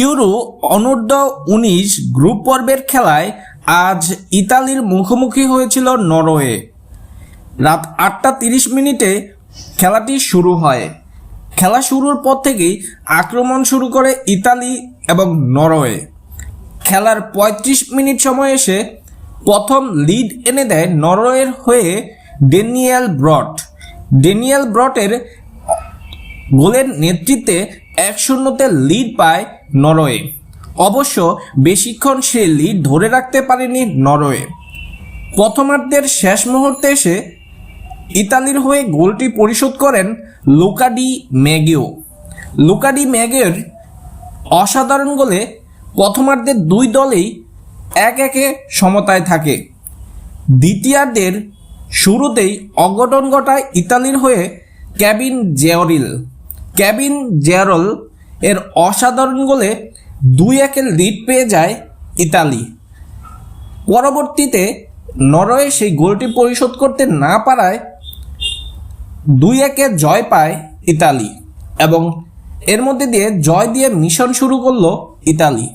Euro অনূর্ধ্ব উনিশ group পর্বের খেলায় আজ ইতালির মুখোমুখি হয়েছিল নরওয়ে। রাত আটটা তিরিশ মিনিটে খেলাটি শুরু হয়। খেলা শুরুর পর থেকেই আক্রমণ শুরু করে ইতালি এবং নরওয়ে। খেলার ৩৫ মিনিট সময় এসে প্রথম লিড এনে দেয় নরওয়ের হয়ে ডেনিয়েল ব্রট। ডেনিয়েল ব্রটের গোলের নেতৃত্বে এক শূন্যতে লিড পায় নরওয়ে। অবশ্য বেশিক্ষণ সে লিড ধরে রাখতে পারেনি নরওয়ে। প্রথমার্ধের শেষ মুহূর্তে এসে ইতালির হয়ে গোলটি পরিশোধ করেন লুকাডি ম্যাগিও। লুকাডি ম্যাগের অসাধারণ গোলে প্রথমার্ধের দুই দলেই এক একে সমতায় থাকে। দ্বিতীয়ার্ধের শুরুতেই অঘটন ঘটায় ইতালির হয়ে ক্যাবিন জেওরিল ক্যাবিন জেরল এর অসাধারণ গোলে দুই একের লিড পেয়ে যায় ইতালি। পরবর্তীতে নরওয়ে সেই গোলটি পরিশোধ করতে না পারায় দুই একে জয় পায় ইতালি এবং এর মধ্যে দিয়ে জয় দিয়ে মিশন শুরু করল ইতালি।